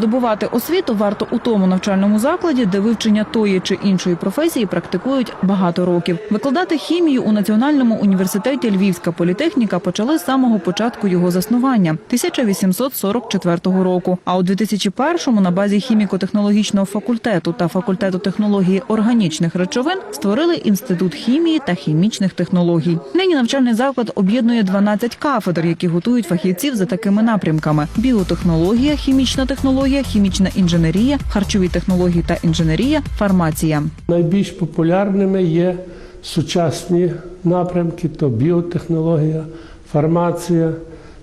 здобувати освіту варто у тому навчальному закладі, де вивчення тої чи іншої професії практикують багато років. Викладати хімію у Національному університеті Львівська політехніка почали з самого початку його заснування 1844 року. А у 2001-му на базі хіміко-технологічного факультету та факультету технології органічних речовин створили інститут хімії та хімічних технологій. Нині навчальний заклад об'єднує 12 кафедр, які готують фахівців за такими напрямками: біотехнологія, хімічна технологія, хімічна інженерія, харчові технології та інженерія, фармація. Найбільш популярними є сучасні напрямки, то біотехнологія, фармація.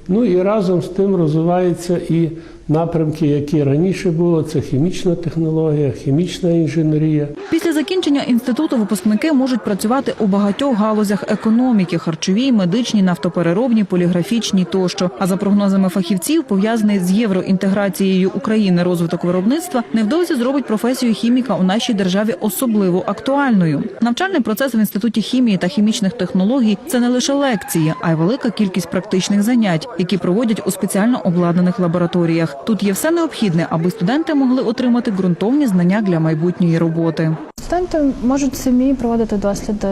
Ну і разом з тим розвивається і напрямки, які раніше було, це хімічна технологія, хімічна інженерія. Після закінчення інституту випускники можуть працювати у багатьох галузях економіки: харчовій, медичній, нафтопереробній, поліграфічній тощо. А за прогнозами фахівців, пов'язаний з євроінтеграцією України розвиток виробництва, невдовзі зробить професію хіміка у нашій державі особливо актуальною. Навчальний процес в інституті хімії та хімічних технологій це не лише лекції, а й велика кількість практичних занять, які проводять у спеціально обладнаних лабораторіях. Тут є все необхідне, аби студенти могли отримати ґрунтовні знання для майбутньої роботи. Студенти можуть самі проводити досліди.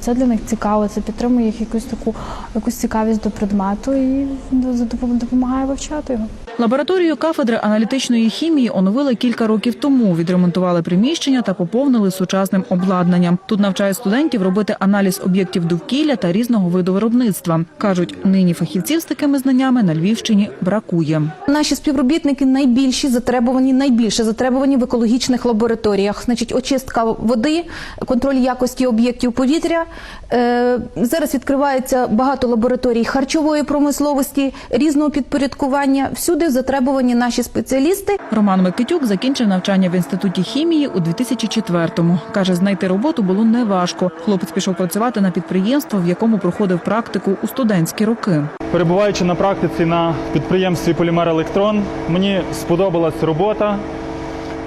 Це для них цікаво, це підтримує їх якусь таку якусь цікавість до предмету і допом- допомагає вивчати його. Лабораторію кафедри аналітичної хімії оновили кілька років тому. Відремонтували приміщення та поповнили сучасним обладнанням. Тут навчають студентів робити аналіз об'єктів довкілля та різного виду виробництва. кажуть, нині фахівців з такими знаннями на Львівщині бракує. Наші співробітники найбільші затребувані, найбільше затребувані в екологічних лабораторіях. Значить, очистка води, контроль якості об'єктів повітря. Е, зараз відкривається багато лабораторій харчової промисловості, різного підпорядкування. Всюди затребувані наші спеціалісти. Роман Микитюк закінчив навчання в інституті хімії у 2004-му. Каже, знайти роботу було неважко. Хлопець пішов працювати на підприємство, в якому проходив практику у студентські роки. Перебуваючи на практиці на підприємстві Полімер Електрон, мені сподобалась робота,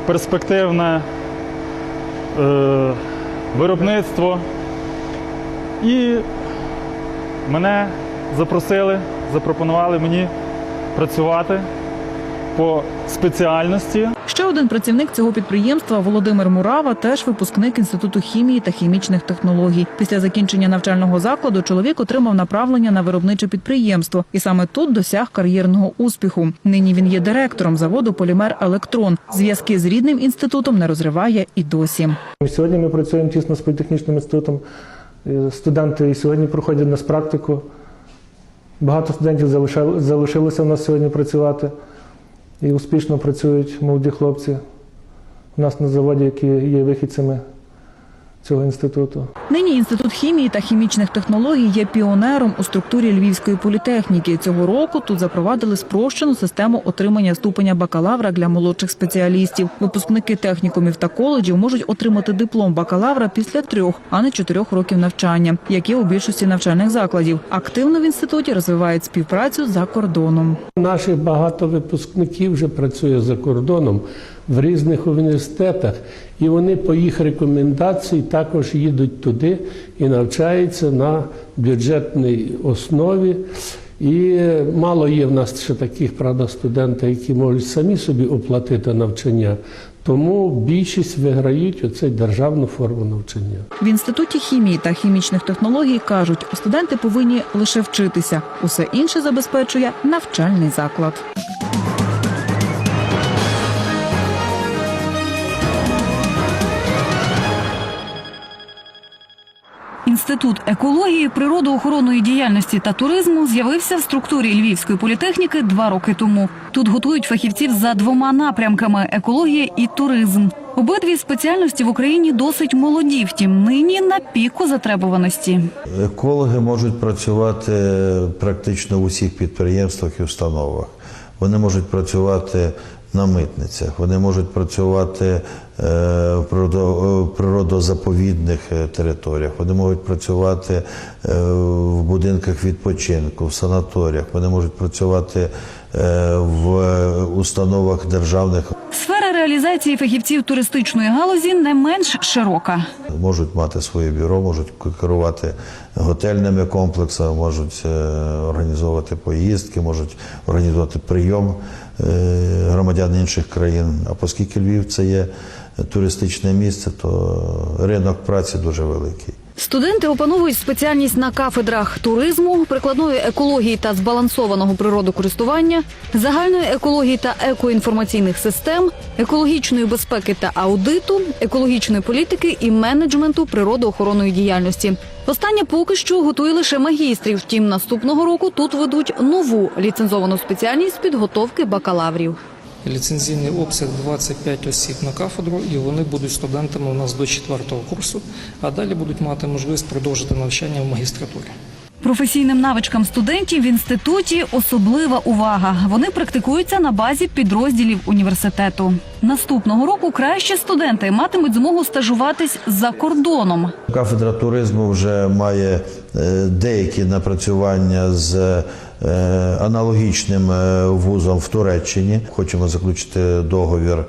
перспективне е, виробництво. І мене запросили, запропонували мені працювати по спеціальності. Ще один працівник цього підприємства Володимир Мурава, теж випускник інституту хімії та хімічних технологій. Після закінчення навчального закладу чоловік отримав направлення на виробниче підприємство, і саме тут досяг кар'єрного успіху. Нині він є директором заводу Полімер Електрон. Зв'язки з рідним інститутом не розриває і досі. Сьогодні ми працюємо тісно з політехнічним інститутом. Е, Студенти і сьогодні проходять нас практику. Багато студентів залишилося в нас сьогодні працювати і успішно працюють молоді хлопці у нас на заводі, які є вихідцями цього інституту. Нині інститут хімії та хімічних технологій є піонером у структурі Львівської політехніки. Цього року тут запровадили спрощену систему отримання ступеня бакалавра для молодших спеціалістів. Випускники технікумів та коледжів можуть отримати диплом бакалавра після трьох, а не чотирьох років навчання, як є у більшості навчальних закладів. Активно в інституті розвивають співпрацю за кордоном. Наших багато випускників вже працює за кордоном в різних університетах, і вони по їх рекомендації також їдуть туди і навчаються на бюджетній основі. І мало є в нас ще таких правда студентів, які можуть самі собі оплатити навчання. Тому більшість виграють оцей державну форму навчання. В інституті хімії та хімічних технологій кажуть, студенти повинні лише вчитися. Усе інше забезпечує навчальний заклад. Інститут екології, природоохоронної діяльності та туризму з'явився в структурі Львівської політехніки два роки тому. Тут готують фахівців за двома напрямками екологія і туризм. Обидві спеціальності в Україні досить молоді, втім нині на піку затребуваності. Екологи можуть працювати практично в усіх підприємствах і установах. Вони можуть працювати на митницях, вони можуть працювати е, в природозаповідних е, територіях, вони можуть працювати е, в будинках відпочинку, в санаторіях, вони можуть працювати е, в установах державних. Сфера реалізації фахівців туристичної галузі не менш широка. Можуть мати своє бюро, можуть керувати готельними комплексами, можуть е, організовувати поїздки, можуть організовувати прийом. е, громадян інших країн. А оскільки Львів це є туристичне місце, то ринок праці дуже великий. Студенти опановують спеціальність на кафедрах туризму, прикладної екології та збалансованого природокористування, загальної екології та екоінформаційних систем, екологічної безпеки та аудиту, екологічної політики і менеджменту природоохоронної діяльності. Останнє поки що готує лише магістрів. Втім, наступного року тут ведуть нову ліцензовану спеціальність підготовки бакалаврів. Ліцензійний обсяг 25 осіб на кафедру, і вони будуть студентами у нас до четвертого курсу, а далі будуть мати можливість продовжити навчання в магістратурі. Професійним навичкам студентів в інституті особлива увага. Вони практикуються на базі підрозділів університету. Наступного року кращі студенти матимуть змогу стажуватись за кордоном. Кафедра туризму вже має е, деякі напрацювання з аналогічним е, вузом в Туреччині. Хочемо заключити договір е,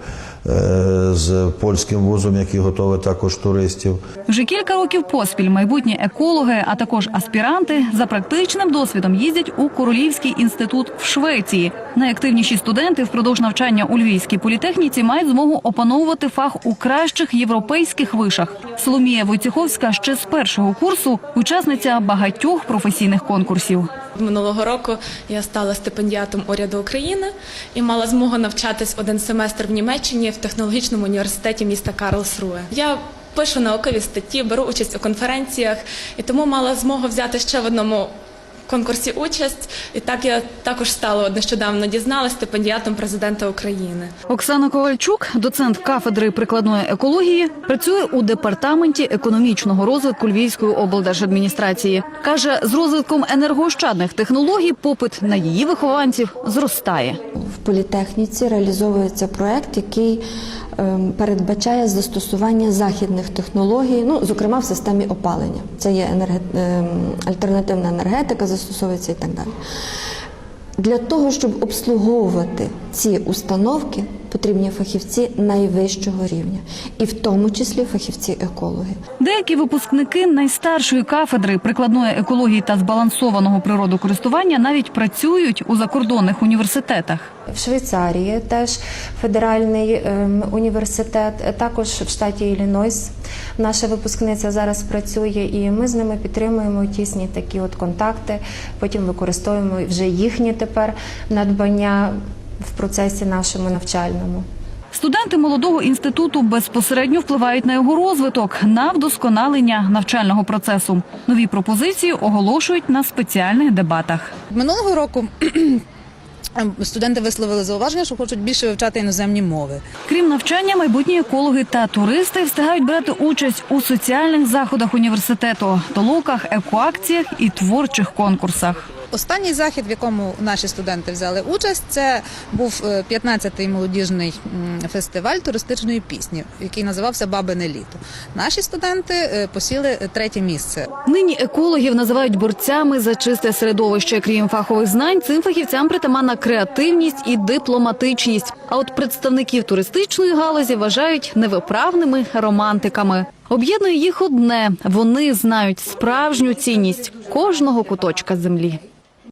з польським вузом, який готовий також туристів. Вже кілька років поспіль майбутні екологи, а також аспіранти за практичним досвідом їздять у Королівський інститут в Швеції. Найактивніші студенти впродовж навчання у Львівській політехніці мають змогу опановувати фах у кращих європейських вишах. Соломія Войцеховська ще з першого курсу учасниця багатьох професійних конкурсів. Минулого року я стала стипендіатом уряду України і мала змогу навчатись один семестр в Німеччині в технологічному університеті міста Карлсруе. Я пишу наукові статті, беру участь у конференціях і тому мала змогу взяти ще в одному конкурсі участь. І так я також стала нещодавно дізналась стипендіатом президента України. Оксана Ковальчук, доцент кафедри прикладної екології, працює у департаменті економічного розвитку Львівської облдержадміністрації. каже, з розвитком енергоощадних технологій попит на її вихованців зростає. В політехніці реалізовується проект, який передбачає застосування західних технологій, ну зокрема в системі опалення. Це є енерге- ем, альтернативна енергетика, застосовується і так далі. Для того, щоб обслуговувати ці установки, потрібні фахівці найвищого рівня, і в тому числі фахівці-екологи. Деякі випускники найстаршої кафедри прикладної екології та збалансованого природокористування навіть працюють у закордонних університетах. В Швейцарії теж федеральний ем, університет, е, також в штаті Іллінойс. Наша випускниця зараз працює, і ми з ними підтримуємо тісні такі от контакти. Потім використовуємо вже їхні тепер надбання в процесі нашому навчальному. Студенти молодого інституту безпосередньо впливають на його розвиток, на вдосконалення навчального процесу. Нові пропозиції оголошують на спеціальних дебатах. Минулого року студенти висловили зауваження, що хочуть більше вивчати іноземні мови. Крім навчання, майбутні екологи та туристи встигають брати участь у соціальних заходах університету, толоках, екоакціях і творчих конкурсах. Останній захід, в якому наші студенти взяли участь, це був е, 15-й молодіжний фестиваль туристичної пісні, який називався Бабине літо. Наші студенти е, посіли третє місце. Нині екологів називають борцями за чисте середовище. Крім фахових знань, цим фахівцям притаманна креативність і дипломатичність. А от представників туристичної галузі вважають невиправними романтиками. Об'єднує їх одне: вони знають справжню цінність кожного куточка землі.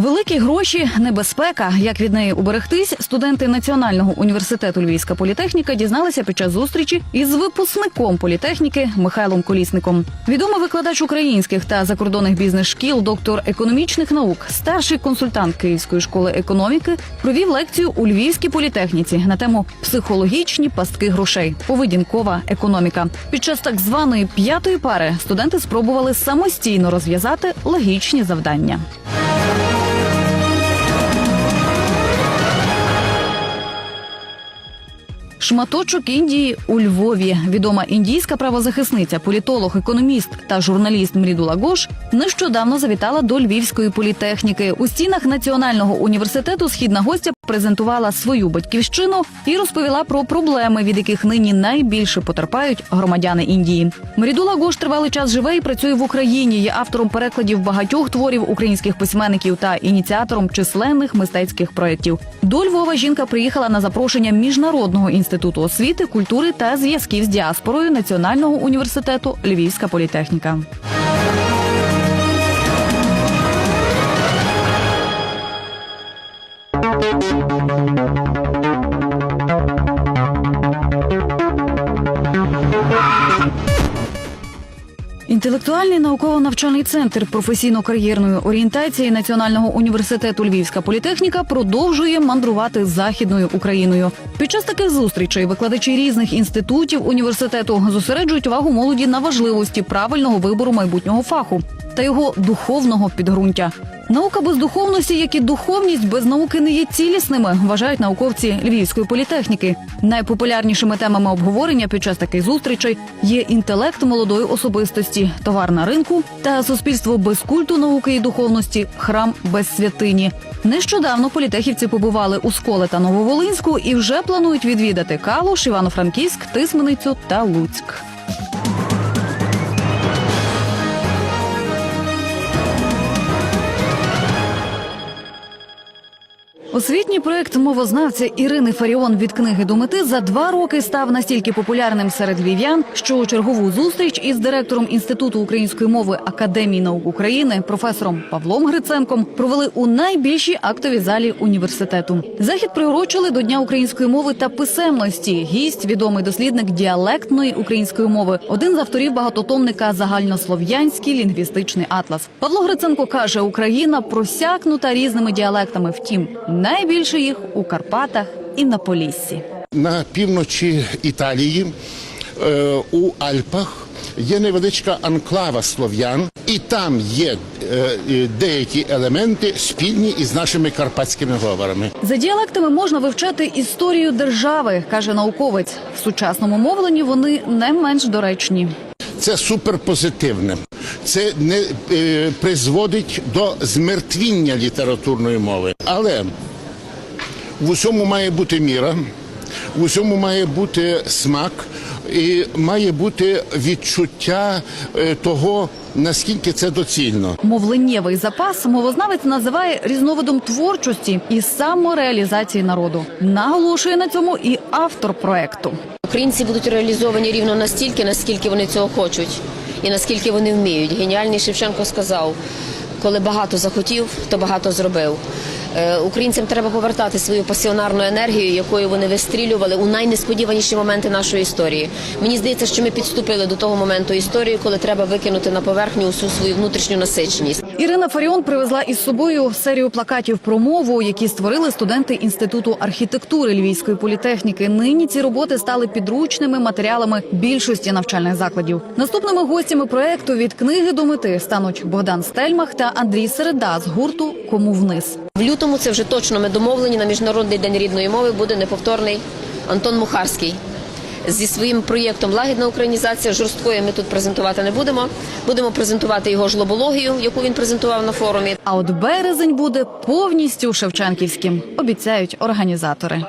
Великі гроші, небезпека. Як від неї уберегтись, студенти Національного університету Львівська політехніка дізналися під час зустрічі із випускником політехніки Михайлом Колісником. Відомий викладач українських та закордонних бізнес-шкіл, доктор економічних наук, старший консультант Київської школи економіки, провів лекцію у Львівській політехніці на тему психологічні пастки грошей. Поведінкова економіка. Під час так званої п'ятої пари студенти спробували самостійно розв'язати логічні завдання. Шматочок Індії у Львові. Відома індійська правозахисниця, політолог, економіст та журналіст Мрідула Гош нещодавно завітала до Львівської політехніки. У стінах Національного університету східна гостя презентувала свою батьківщину і розповіла про проблеми, від яких нині найбільше потерпають громадяни Індії. Марідула Гош тривалий час живе і працює в Україні. Є автором перекладів багатьох творів українських письменників та ініціатором численних мистецьких проєктів. До Львова жінка приїхала на запрошення міжнародного інституту освіти, культури та зв'язків з діаспорою Національного університету Львівська політехніка. Інтелектуальний науково-навчальний центр професійно-кар'єрної орієнтації Національного університету Львівська політехніка продовжує мандрувати західною Україною. Під час таких зустрічей викладачі різних інститутів університету зосереджують увагу молоді на важливості правильного вибору майбутнього фаху та його духовного підґрунтя. Наука без духовності, як і духовність без науки не є цілісними, вважають науковці Львівської політехніки. Найпопулярнішими темами обговорення під час таких зустрічей є інтелект молодої особистості, товар на ринку та суспільство без культу науки і духовності, храм без святині. Нещодавно політехівці побували у Сколе та Нововолинську і вже планують відвідати Калуш, Івано-Франківськ, Тисменицю та Луцьк. Освітній проект мовознавця Ірини Фаріон від книги до мети за два роки став настільки популярним серед львів'ян, що у чергову зустріч із директором інституту української мови Академії наук України, професором Павлом Гриценком, провели у найбільшій актовій залі університету. Захід приурочили до Дня української мови та писемності. Гість відомий дослідник діалектної української мови, один з авторів багатотомника Загальнослов'янський лінгвістичний атлас. Павло Гриценко каже, Україна просякнута різними діалектами. Втім, найбільше їх у Карпатах і на Поліссі. На півночі Італії е, у Альпах є невеличка анклава слов'ян, і там є е, е, деякі елементи спільні із нашими карпатськими говорами. За діалектами можна вивчати історію держави, каже науковець. В сучасному мовленні вони не менш доречні. Це суперпозитивне. Це не е, призводить до змертвіння літературної мови. Але в усьому має бути міра, в усьому має бути смак і має бути відчуття е, того, наскільки це доцільно. Мовленнєвий запас мовознавець називає різновидом творчості і самореалізації народу. Наголошує на цьому і автор проекту. Українці будуть реалізовані рівно настільки, наскільки вони цього хочуть і наскільки вони вміють. Геніальний Шевченко сказав: коли багато захотів, то багато зробив. Е, Українцям треба повертати свою пасіонарну енергію, якою вони вистрілювали у найнесподіваніші моменти нашої історії. Мені здається, що ми підступили до того моменту історії, коли треба викинути на поверхню усю свою внутрішню насиченість. Ірина Фаріон привезла із собою серію плакатів про мову, які створили студенти інституту архітектури Львівської політехніки. Нині ці роботи стали підручними матеріалами більшості навчальних закладів. Наступними гостями проекту від книги до мети стануть Богдан Стельмах та Андрій Середа з гурту Кому вниз. В лютому це вже точно ми домовлені на міжнародний день рідної мови буде неповторний Антон Мухарський. Зі своїм проєктом Лагідна українізація жорсткою ми тут презентувати не будемо. Будемо презентувати його жлобологію, яку він презентував на форумі. А от березень буде повністю шевченківським, обіцяють організатори.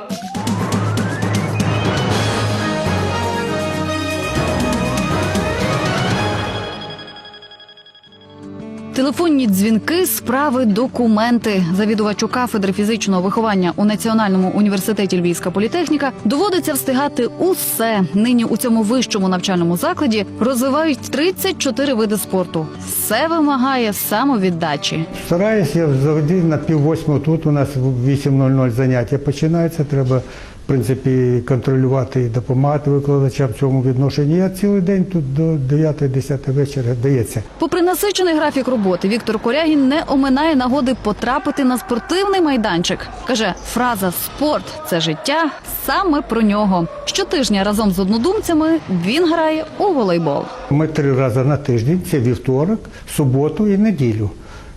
Телефонні дзвінки, справи, документи. Завідувачу кафедри фізичного виховання у Національному університеті Львівська політехніка доводиться встигати усе. Нині у цьому вищому навчальному закладі розвивають 34 види спорту. Все вимагає самовіддачі. Стараюсь я завжди на пів восьмого тут у нас в 8.00 заняття починаються. Треба принципі контролювати і допомагати викладачам в цьому відношенні. Я цілий день тут до 9-10 вечора дається. Попри насичений графік роботи, Віктор Корягін не оминає нагоди потрапити на спортивний майданчик. Каже, фраза спорт це життя саме про нього. Щотижня разом з однодумцями він грає у волейбол. Ми три рази на тиждень, це вівторок, суботу і неділю.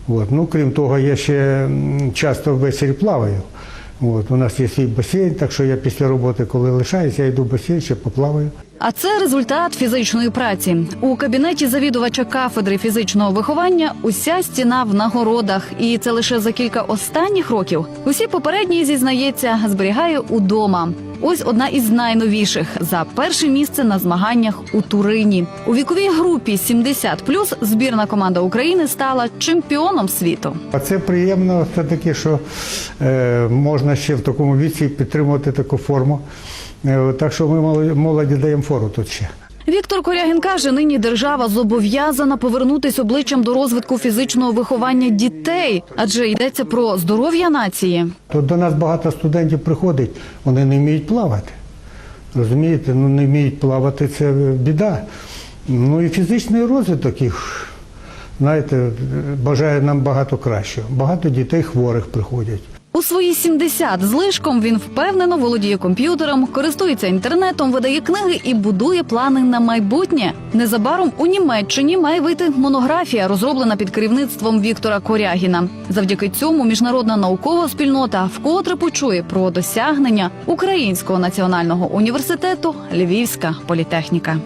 От. Ну, крім того, я ще часто ввечері плаваю. От, у нас є свій басейн, так що я після роботи, коли лишаюся, я йду в басейн, ще поплаваю. А це результат фізичної праці. У кабінеті завідувача кафедри фізичного виховання уся стіна в нагородах, і це лише за кілька останніх років. Усі попередні зізнається, зберігає удома. Ось одна із найновіших за перше місце на змаганнях у Турині. У віковій групі 70+, збірна команда України стала чемпіоном світу. А це приємно все-таки, що е, можна ще в такому віці підтримувати таку форму. Е, так що ми молоді даємо фору тут ще. Віктор Корягін каже, нині держава зобов'язана повернутись обличчям до розвитку фізичного виховання дітей, адже йдеться про здоров'я нації. Тут до нас багато студентів приходить, вони не вміють плавати. Розумієте, ну не вміють плавати це біда. Ну і фізичний розвиток їх, знаєте, бажає нам багато кращого. Багато дітей хворих приходять. У свої 70 з лишком він впевнено володіє комп'ютером, користується інтернетом, видає книги і будує плани на майбутнє. Незабаром у Німеччині має вийти монографія, розроблена під керівництвом Віктора Корягіна. Завдяки цьому міжнародна наукова спільнота вкотре почує про досягнення Українського національного університету Львівська політехніка.